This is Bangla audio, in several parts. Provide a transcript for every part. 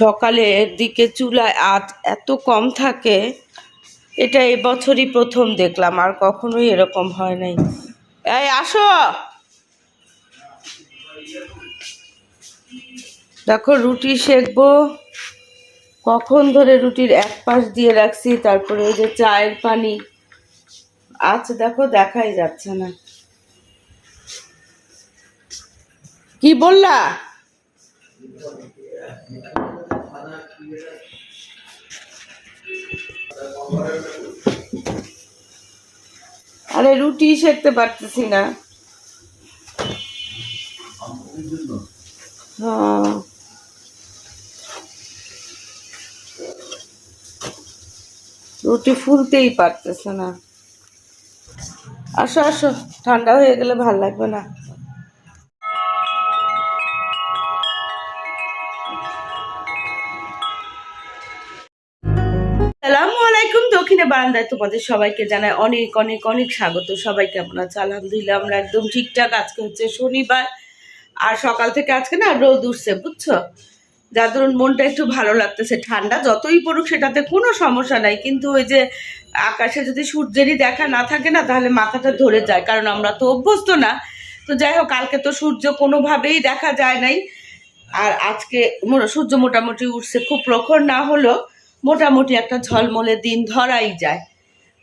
সকালের দিকে চুলায় আঁচ এত কম থাকে, এটা এবছরই প্রথম দেখলাম, আর কখনোই এরকম হয় নাই। এই, আসো। দেখো, রুটি সেকবো। কখন ধরে রুটির এক পাশ দিয়ে রাখছি, তারপরে ওই যে চায়ের পানি। আচ্ছা দেখো, দেখাই যাচ্ছে না। কি বললা? আরে রুটি সেকতে পারতেছি না। হ্যাঁ। রুটি ফুলতেই পারতেছে না। আসো আসো, ঠান্ডা হয়ে গেলে ভালো লাগবে না। দক্ষিণে বারান্দায় তোমাদের সবাইকে জানাই অনেক অনেক অনেক স্বাগত। সবাই কেমন আছে? আলহামদুলিল্লাহ, আমরা একদম ঠিকঠাক। আজকে হচ্ছে শনিবার, আর সকাল থেকে আজকে না রোদ উঠছে, বুঝছ? যার ধরুন মনটা একটু ভালো লাগতেছে, ঠান্ডা যতই পড়ুক সেটাতে কোনো সমস্যা নাই। কিন্তু ওই যে আকাশে যদি সূর্যেরই দেখা না থাকে না, তাহলে মাথাটা ধরে যায়, কারণ আমরা তো অভ্যস্ত না। তো যাই হোক, কালকে তো সূর্য কোনোভাবেই দেখা যায় নাই। আর আজকে সূর্য মোটামুটি উঠছে, খুব প্রখর না হলেও মোটামুটি একটা ঝলমলে দিন ধরাই যায়।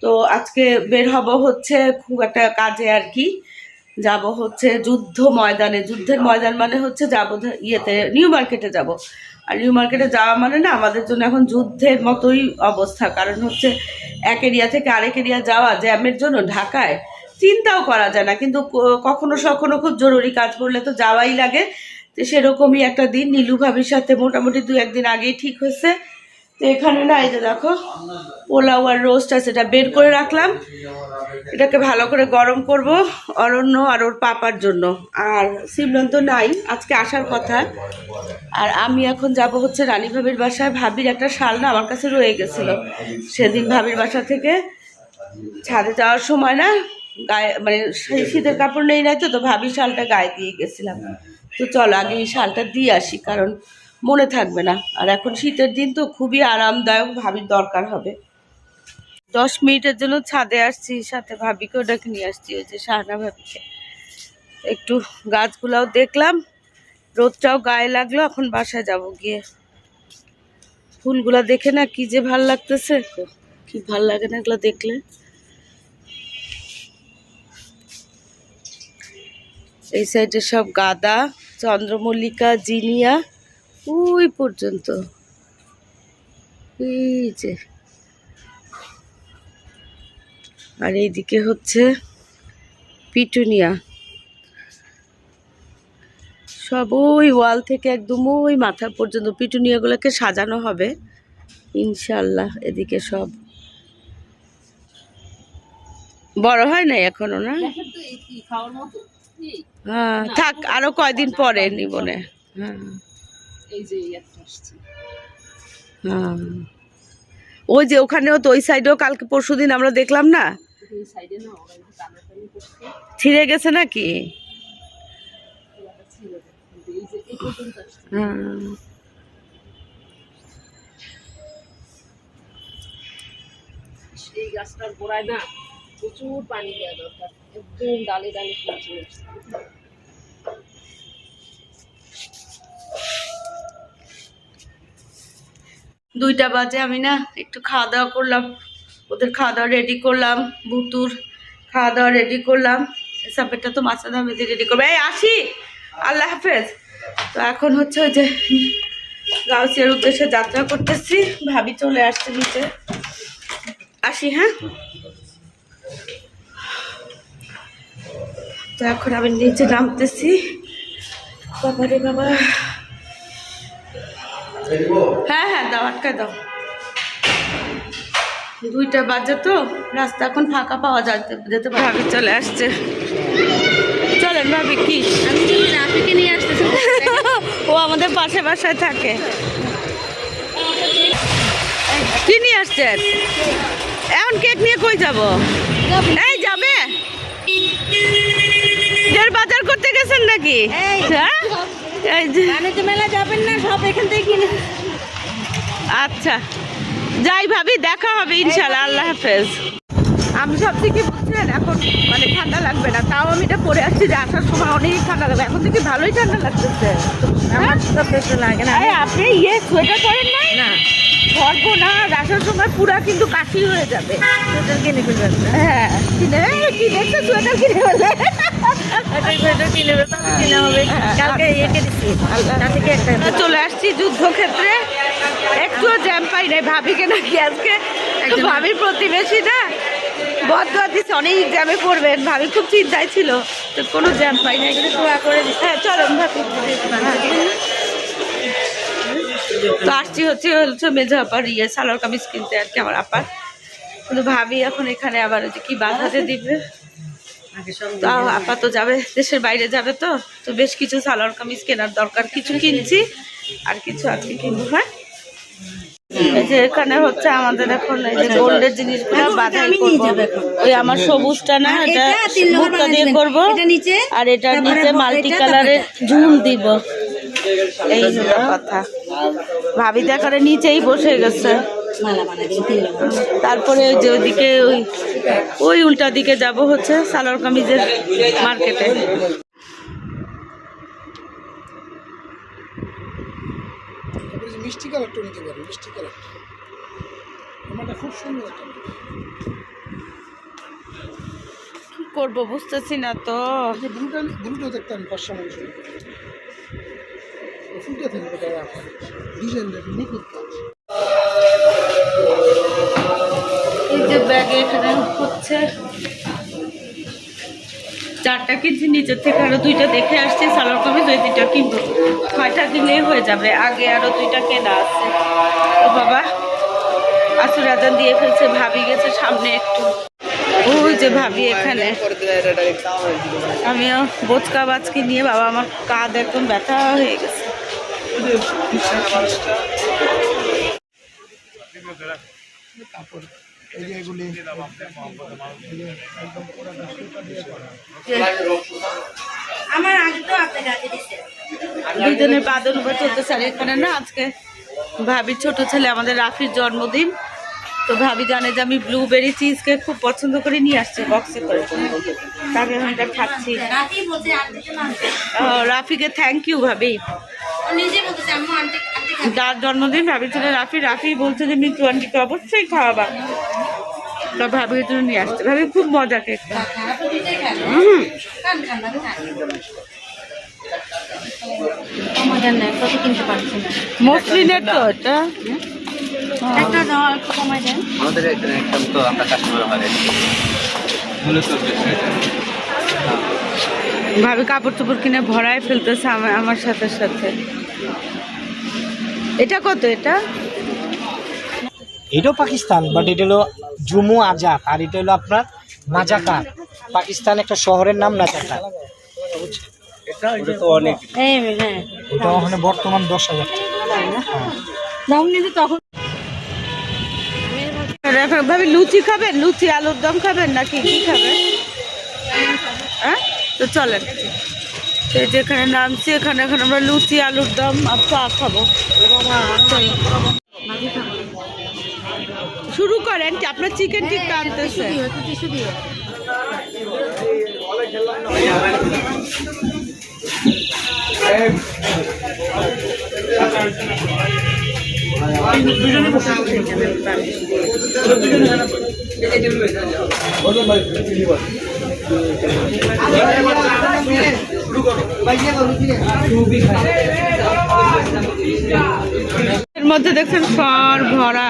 তো আজকে বের হব হচ্ছে খুব একটা কাজে আর কি। যাব হচ্ছে যুদ্ধ ময়দানে। যুদ্ধের ময়দান মানে হচ্ছে যাব ইয়েতে, নিউ মার্কেটে যাব। আর নিউ মার্কেটে যাওয়া মানে না আমাদের জন্য এখন যুদ্ধের মতোই অবস্থা। কারণ হচ্ছে এক এরিয়া থেকে আরেক এরিয়া যাওয়া জ্যামের জন্য ঢাকায় চিন্তাও করা যায় না। কিন্তু কখনো সখনো খুব জরুরি কাজ পড়লে তো যাওয়াই লাগে। তো সেরকমই একটা দিন। নীলু ভাবির সাথে মোটামুটি দু একদিন আগেই ঠিক হয়েছে। তো এখানে না, এই যে দেখো, পোলাও আর রোস্ট আছে, এটা বের করে রাখলাম। এটাকে ভালো করে গরম করব অরণ্য আর ওর পাপার জন্য। আর সিমরন তো নাই, আজকে আসার কথা। আর আমি এখন যাব হচ্ছে রানী ভাবির বাসায়। ভাবির একটা শাল না আমার কাছে রয়ে গেছিল। সেদিন ভাবির বাসা থেকে ছাদে যাওয়ার সময় না, গায়ে মানে শীতের কাপড় নেই নাই তো তো ভাবির শালটা গায়ে দিয়ে গেছিলাম। তো চলো আগে এই শালটা দিয়ে আসি, কারণ মনে থাকবে না। আর এখন শীতের দিন তো খুবই আরামদায়ক ভাবির দরকার হবে। দশ মিনিটের জন্য ছাদে আসছি, সাথে ভাবিকে ওটাকে নিয়ে আসছি, ওই যে শাহনা ভাবিকে। একটু গাছগুলাও দেখলাম, রোদটাও গায়ে লাগল, এখন বাসায় যাব গিয়ে। ফুলগুলা দেখে না কি যে ভালো লাগতেছে। কি ভালো লাগে না এগুলো দেখলে। এই সাইডে সব গাদা, চন্দ্রমল্লিকা, জিনিয়া। ওই পর্যন্ত। এই যে। আর এইদিকে হচ্ছে পিটুনিয়া। সব ওই ওয়াল থেকে একদম ওই মাথা পর্যন্ত পিটুনিয়াগুলোকে সাজানো হবে। ইনশাল্লাহ এদিকে সব। বড় হয় নাই এখনও না? হ্যাঁ থাক আরও কয়দিন পরে নিবনে হ্যাঁ। ওই যে ওখানেও তো ওই সাইডেও কালকে পরশু দিন আমরা দেখলাম না? ছিঁড়ে গেছে নাকি? এই গাছটার গোড়ায় না প্রচুর পানি দেওয়া দরকার। একদম ডালে ডালে দুইটা বাজে, আমি না একটু খাওয়া দাওয়া করলাম। ওদের খাওয়া দাওয়া রেডি করলাম বুতুর খাওয়া দাওয়া রেডি করলাম। সাপেরটা তো মাছা দামে রেডি করবে। এই, আসি! আল্লাহ হাফেজ। তো এখন হচ্ছে ওই যে গাউসিয়ার উদ্দেশ্যে যাত্রা করতেছি। ভাবি চলে আসছে নিচে। আসি হ্যাঁ? তো এখন আমি নিচে নামতেছি। বাবা রে বাবা। হ্যাঁ হ্যাঁ দাও আটকায় দাও। দুইটা বাজে তো রাস্তা এখন ফাঁকা পাওয়া যাতে যেতে পারে। ভাবি চলে আসছে। চলেন ভাবি কি? রাফিকে নিয়ে আসতেছি? ও আমাদের পাশে বাসায় থাকে। কি নিয়ে আসছেন এখন কেক নিয়ে কই যাব? এই যাবে? এর বাজার করতে গেছেন নাকি? হ্যাঁ? বাণিজ্য মেলা যাবেন না সব এখান থেকে কিনে। আচ্ছা। যাই ভাবি দেখা হবে ইনশাল্লাহ আল্লাহ হাফেজ। আমি সব থেকে বুঝছেন এখন মানে ঠান্ডা লাগবে না তাও আমি এটা পরে আসছি যে আসার সময় অনেক ঠান্ডা লাগবে। এখন থেকে ভালোই ঠান্ডা লাগতেছে। আমার তো লাগে না। আপনি ইয়ে সোয়েটার পরেন নাই? না। ধরবো না আসার সময় পুরা কিন্তু কাশি হয়ে যাবে। সোয়েটার কিনে ফেলবেন হ্যাঁ। কিনে কিনে একটা সোয়েটার কিনে ফেলবে চলে আসছি যুদ্ধক্ষেত্রে। একটুও জ্যাম পাই নাই ভাবিকে নাকি আজকে। একজন- ভাবির প্রতিবেশী না? বদ্ধ দিচ্ছে অনেক জ্যামে পড়বেন। ভাবি খুব চিন্তায় ছিল। তো কোনো জ্যাম পাই নাই করে হ্যাঁ ভাবি তো আসছি হচ্ছে হচ্ছে মেজো আপার ইয়ে সালোয়ার কামিজ কিনতে আর কি আমার আপার। কিন্তু ভাবি এখন এখানে আবার যে কি বাঁধাতে দিবে। তাও আপা তো যাবে দেশের বাইরে যাবে তো তো বেশ কিছু সালোয়ার কামিজ কেনার দরকার কিছু কিনছি আর কিছু আর কি কিনবো হ্যাঁ? এই যে এখানে হচ্ছে আমাদের এখন এই যে গোল্ডের জিনিসগুলো বাধাই করব। ওই আমার সবুজটা না এটা দিয়ে করব নিচে আর এটার নিচে মাল্টি কালারের ঝুল দিব। এই কথা। ভাবি দেখারে নিচেই বসে গেছে। তারপরে ওই যে ওইদিকে ওই ওই উল্টা দিকে যাব হচ্ছে সালোয়ার কামিজের মার্কেটে। মিষ্টি কালারটা নিতে পারো মিষ্টি কালার আমারটা খুব সুন্দর কি করব বুঝতেছি না তো। ব্লুটা ব্লুটা দেখতাম পাঁচশো মানুষ ফুলটা থাকবে ডিজাইন দেখে নিখুঁত। হচ্ছে চারটা কিনছি নিচের থেকে আরও দুইটা দেখে আসছি, সালোয়ার কামিজ ওই দুইটা কিনবো। ছয়টা কিনলেই হয়ে যাবে, আগে আরও দুইটা কেনা আছে। ও বাবা আসুর আজান দিয়ে ফেলছে, ভাবি গেছে সামনে একটু। ভাবি এখানে। আমিও বোচকা বাচকি নিয়ে বাবা আমার কাঁধ ব্যথা হয়ে গেছে। কাপড় এই যে এগুলি আমার আগে তো দুজনের বাদন উপর চলতেছে আর এখানে না আজকে ভাবির ছোট ছেলে আমাদের রাফির জন্মদিন। তো ভাবি জানে যে আমি ব্লুবেরি চিজ কেক খুব পছন্দ করে নিয়ে আসছি বক্সে করে। তাকে এটা খাচ্ছি। রাফিকে থ্যাংক ইউ ভাবি। ও নিজে বলতেছে আম্মু আন্টি আন্টি যার জন্মদিন ভাবির ছেলে রাফি রাফি বলছে যে মিতু আন্টিকে অবশ্যই খাওয়াবা। তো ভাবির জন্য নিয়ে আসছে। ভাবি খুব মজা কেকটা হুম। মসলিনের তো এটা। একটা দাও একটু কমাই দেন। আমাদের এখানে একদম তো আমরা কাস্টমার হয়। মূলত ভাবি কাপড় চোপড় কিনে ভরায় ফেলতেছে আমার আমার সাথে সাথে। এটা কত এটা? এটাও পাকিস্তান বাট এটা হলো জুমু আজাদ আর এটা হলো আপনার নাজাকার। পাকিস্তান একটা শহরের নাম নাজাকার। ওটা হ্যাঁ। ওখানে বর্তমান দশ হাজার তখন ভাবি লুচি খাবেন? লুচি আলুর দম খাবেন নাকি কি খাবেন? হ্যাঁ? তো চলেন। এই যে এখানে নামছি এখানে এখন আমরা লুচি আলুর দম আর চা খাব। শুরু করেন কি? আপনার চিকেন টিক্কা আনতেছে টিস্যু এর মধ্যে দেখছেন সর ভরা।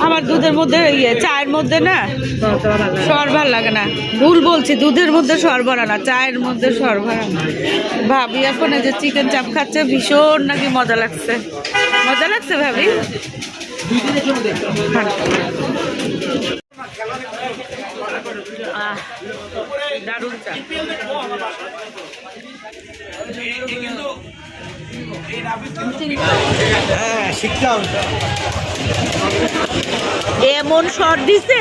আমার দুধের মধ্যে ইয়ে চায়ের মধ্যে না সর ভালো লাগে না। ভুল বলছি দুধের মধ্যে সর ভরা না চায়ের মধ্যে সর ভরা ভাবি এখন এই যে চিকেন চাপ খাচ্ছে ভীষণ নাকি মজা লাগছে। মজা লাগছে ভাবি? খান। আহ, চা এমন শট দিছে?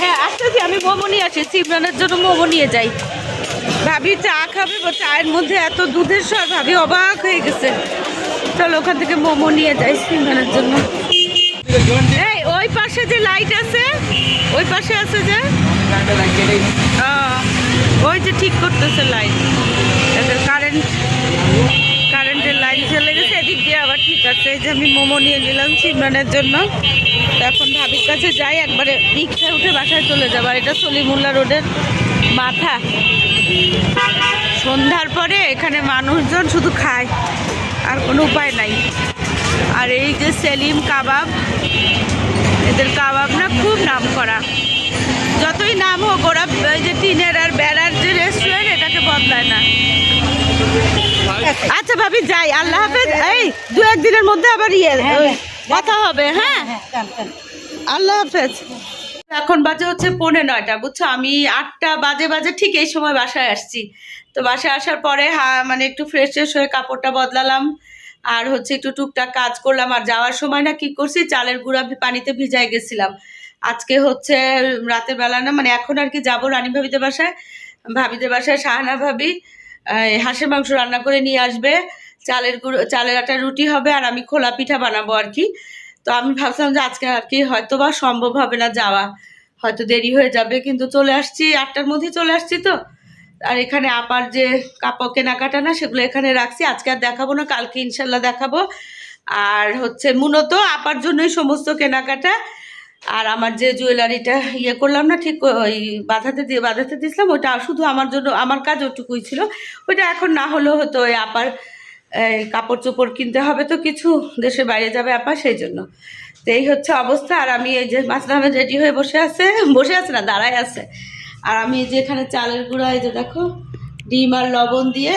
হ্যাঁ আসতেছি আমি মোমো নিয়ে আসি সিমরানের জন্য মোমো নিয়ে যাই। ভাবি চা খাবে, বা চায়ের মধ্যে এত দুধের স্বর ভাবি অবাক হয়ে গেছে। চলো, ওখান থেকে মোমো নিয়ে যাই সিমরানের জন্য। ওই পাশে যে লাইট আছে, ওই পাশে আছে যে? ওই যে ঠিক করতেছে লাইট কারেন্ট, কারেন্টের লাইন চলে গেছে, এদিক দিয়ে আবার ঠিক আছে। এই যে আমি মোমো নিয়ে নিলাম সিমরানের জন্য। তো এখন ভাবির কাছে যাই, একবারে রিক্সায় উঠে বাসায় চলে যাব। আর এটা সলিমুল্লা রোডের মাথা। সন্ধ্যার পরে এখানে মানুষজন শুধু খায়, আর কোনো উপায় নাই। আর এই যে সেলিম কাবাব, এদের কাবাব না খুব নাম করা। যতই নাম হোক, ওরা ওই যে টিনের আর বেড়ার যে রেস্টুরেন্ট এটাকে বদলায় না। আচ্ছা ভাবি যাই আল্লাহ হাফেজ। এই দু একদিনের মধ্যে আবার ইয়ে কথা হবে হ্যাঁ? আল্লাহ হাফেজ। এখন বাজে হচ্ছে পৌনে নয়টা বুঝছ? আমি আটটা বাজে বাজে ঠিক এই সময় বাসায় আসছি। তো বাসায় আসার পরে মানে একটু ফ্রেশ ট্রেশ হয়ে কাপড়টা বদলালাম। আর হচ্ছে একটু টুকটাক কাজ করলাম। আর যাওয়ার সময় না কি করছি? চালের গুঁড়া পানিতে ভিজাই গেছিলাম। আজকে হচ্ছে রাতের বেলা না মানে এখন আর কি যাব রানী ভাবিদের বাসায়। ভাবিদের বাসায় শাহানা ভাবি। হাঁসের মাংস রান্না করে নিয়ে আসবে। চালের গুঁড়ো, চালের আটা, রুটি হবে আর আমি খোলা পিঠা বানাবো আর কি। তো আমি ভাবছিলাম যে আজকে আর কি হয়তো বা সম্ভব হবে না যাওয়া। হয়তো দেরি হয়ে যাবে, কিন্তু চলে আসছি, আটটার মধ্যে চলে আসছি তো। আর এখানে আপার যে কাপড় কেনাকাটা না, সেগুলো এখানে রাখছি। আজকে আর দেখাবো না, কালকে ইনশাল্লাহ দেখাবো। আর হচ্ছে মূলত আপার জন্যই সমস্ত কেনাকাটা। আর আমার যে জুয়েলারিটা ইয়ে করলাম না, ঠিক ওই বাঁধাতে দিয়ে, বাঁধাতে দিয়েছিলাম ওটা শুধু আমার জন্য, আমার কাজ ওটুকুই ছিল। ওইটা এখন না হলেও হতো ওই আপার কাপড় চোপড় কিনতে হবে তো কিছু দেশে বাইরে যাবে আপা সেই জন্য। তো এই হচ্ছে অবস্থা, আর আমি এই যে মাছরামে রেডি হয়ে বসে আছে বসে আছে না, দাঁড়ায় আছে। আর আমি এই যে এখানে চালের গুঁড়া, এই যে দেখো, ডিম আর লবণ দিয়ে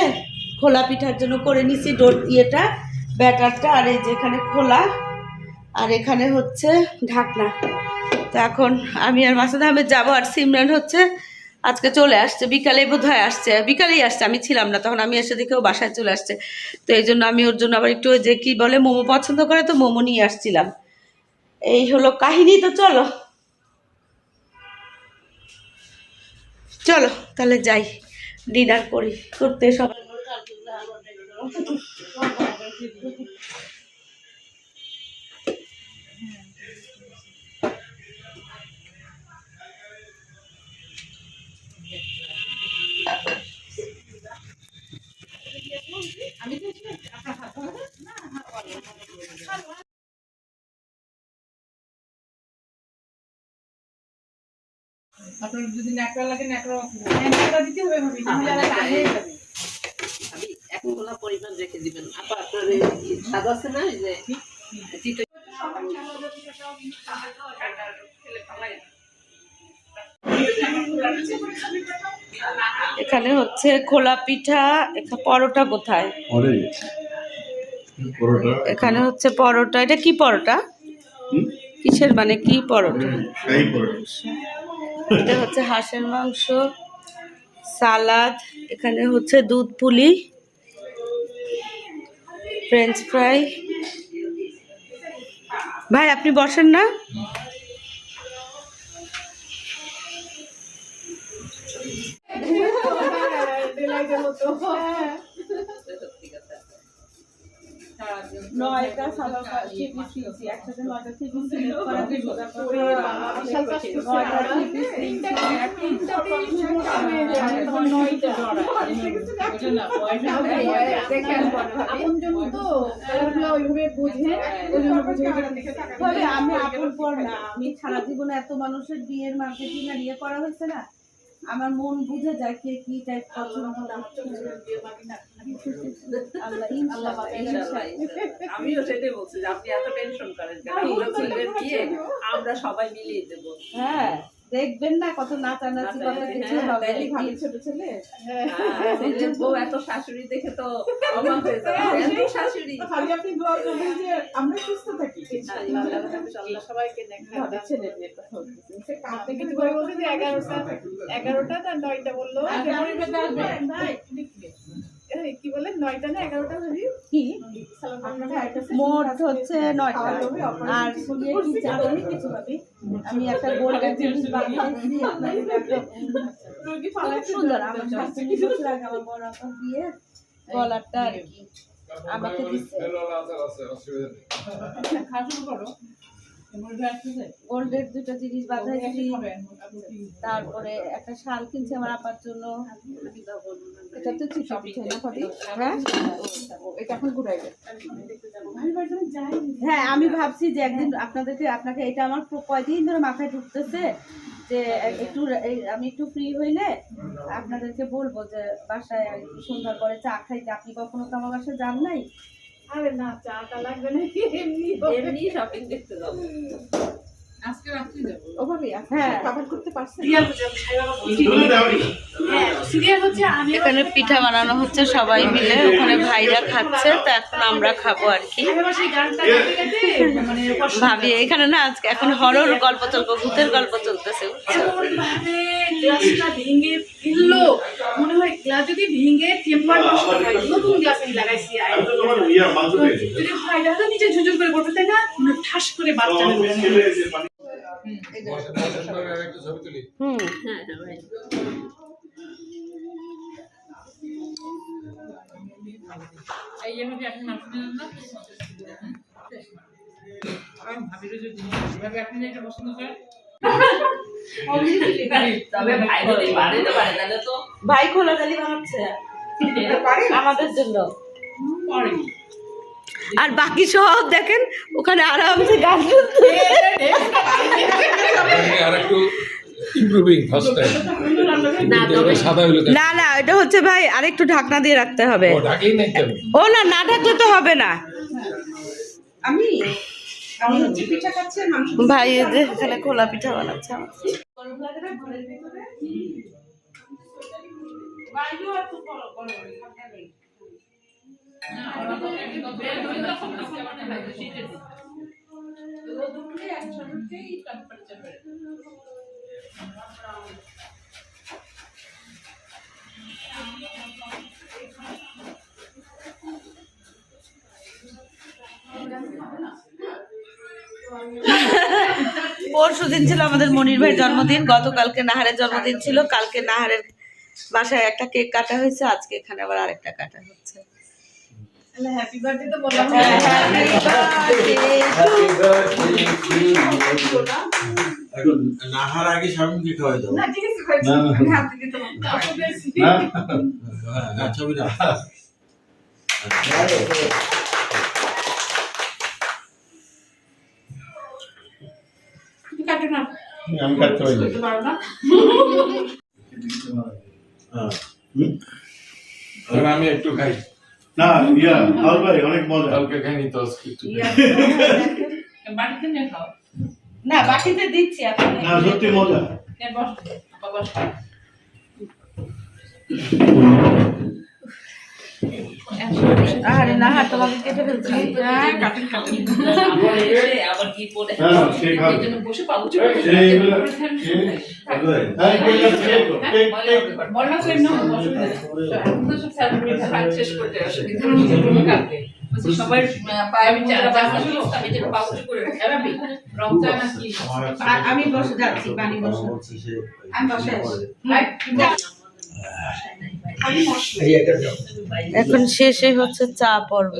খোলা পিঠার জন্য করে নিছি, ডোর ইয়েটা, ব্যাটারটা, আর এই যে এখানে খোলা। আর এখানে হচ্ছে ঢাকনা। তো এখন আমি আর মাসুদ আহমেদ যাব আর সিমরান হচ্ছে আজকে চলে আসছে। বিকালে বোধ হয় আসছে। বিকালেই আসছে, আমি ছিলাম না তখন, আমি এসে দেখে ও বাসায় চলে আসছে। তো এই জন্য আমি ওর জন্য আবার একটু যে কি বলে, মোমো পছন্দ করে তো মোমো নিয়ে আসছিলাম। এই হলো কাহিনী, তো চলো। চলো, তাহলে যাই। ডিনার করি। করতে সবাই আপনার যদি ন্যাকড়া লাগে ন্যাকড়া ন্যাকড়া দিতে হবে ভাবি আগে যাবে পরিমাণ রেখে দিবেন আপা আপনার স্বাদ আছে না যে এখানে হচ্ছে খোলা পিঠা পরোটা কোথায়? এখানে হচ্ছে পরোটা এটা কি পরোটা? কিসের মানে কি পরোটা? পরোটা। এটা হচ্ছে হাঁসের মাংস সালাদ এখানে হচ্ছে দুধ পুলি ফ্রেঞ্চ ফ্রাই। ভাই আপনি বসেন না? নয়টা আমি আপন পর না আমি সারা জীবনে এত মানুষের বিয়ের মার্কেটিং আর ইয়ে করা হয়েছে না আমার মন বুঝে যায় কে কি টাইপ পছন্দ আমিও সেটাই বলছি যে আপনি এত টেনশন করেন কেন? আমরা আমরা সবাই মিলিয়ে দেবো। হ্যাঁ। দেখবেন না কত নাচানাচি কত কিছু হ্যাঁ, হবে। তাইলে কি? ছোট ছেলে? হ্যাঁ, ছেলের বউ এত শাশুড়ি দেখে তো অবাক হয়ে যাবে। এত শাশুড়ি। খালি আপনি দোয়া করবেন যে আমরা সুস্থ থাকি। হ্যাঁ, ইনশাআল্লাহ, সবাইকে ভাবে ছেলে বিয়ের কথা বলতেছি। কালকে কিছু বলছে যে এগারোটা এগারোটা না নয়টা বলল এই, কি বলে নয়টা না এগারোটা ভাবি কি? মোট হচ্ছে নয়টা। আর আমি একটা গোল্ডের জিনিস সুন্দর আমার দিয়ে গলারটা আর কি আমাকে দিচ্ছে গোল্ডের দুটো জিনিস বাঁধাইছি। তারপরে একটা শাল কিনছি আমার আপার জন্য। এটা তো পিঠা না হ্যাঁ? এটা এখন হ্যাঁ আমি ভাবছি যে একদিন আপনাদেরকে আপনাকে এটা আমার কয়দিন ধরে মাথায় ঢুকতেছে যে একটু আমি একটু ফ্রি হইলে আপনাদেরকে বলব যে বাসায় সন্ধ্যার পরে চা খাইতে। আপনি কখনো তো আমার বাসায় যান নাই? আরে না চাটা লাগবে না এমনি এমনি শপিং দেখতে যাব। আজকে রাত্রি যাব। ও হ্যাঁ। খাবার করতে পারছেন? হ্যাঁ সিরিয়াল হচ্ছে আমি এখানে পিঠা বানানো হচ্ছে সবাই মিলে ওখানে ভাইরা খাচ্ছে তো এখন আমরা খাব আর কি। মানে ভাবি এখানে না আজকে এখন হরর গল্প চলবো ভূতের গল্প চলতেছে। গ্লাস যদি ভেঙে টেম্পার নষ্ট হয় নতুন গ্লাস আমি লাগাইছি যদি হয় তাহলে নিচে ঝুঝুর করে পড়বে তাই না? মানে ঠাস করে বাচ্চা হুম হ্যাঁ হ্যাঁ ভাই। আমি ভাবি যে আপনি এটা পছন্দ করেন। ভাই খোলা গালি বানাচ্ছে আমাদের জন্য। আর বাকি সব দেখেন ওখানে আরামসে গান শুনছে আর একটু ইমপ্রুভিং ফার্স্ট টাইম না? না না এটা হচ্ছে ভাই আরেকটু ঢাকনা দিয়ে রাখতে হবে। ও না না ঢাকলে তো হবে না। আমি ভাই যে এখানে খোলা পিঠা বানাচ্ছে আমার। পরশু দিন ছিল আমাদের মনির ভাইয়ের জন্মদিন গতকালকে নাহারের জন্মদিন ছিল কালকে নাহারের বাসায় একটা কেক কাটা হয়েছে আজকে এখানে আবার আরেকটা কাটা হচ্ছে। হ্যাপি বার্থডে তো বললাম। এখন নাহার আগে স্বামীকে খাওয়াই দাও। না ঠিক আছে না, না। আমি হাত দিকে তোমার আপনাদের স্মৃতি ছবি না আমি কাটতে পারি। না? হ্যাঁ? আর আমি একটু খাই। না ইয়া হাল ভাই অনেক মজা। কালকে খাইনি তো আজকে একটু। নিয়ে খাও। না বাকিতে দিচ্ছি এখন। না সত্যি মজা। বস বাবা বস। আরে তোমাকে কেটে ফেলছি হ্যাঁ আবার কি হ্যাঁ, বসে হ্যাঁ শেষ করতে অসুবিধা সবাই পায়ে আমি বসে যাচ্ছি পানি বসে আমি বসে আছি এখন শেষে হচ্ছে চা পর্ব।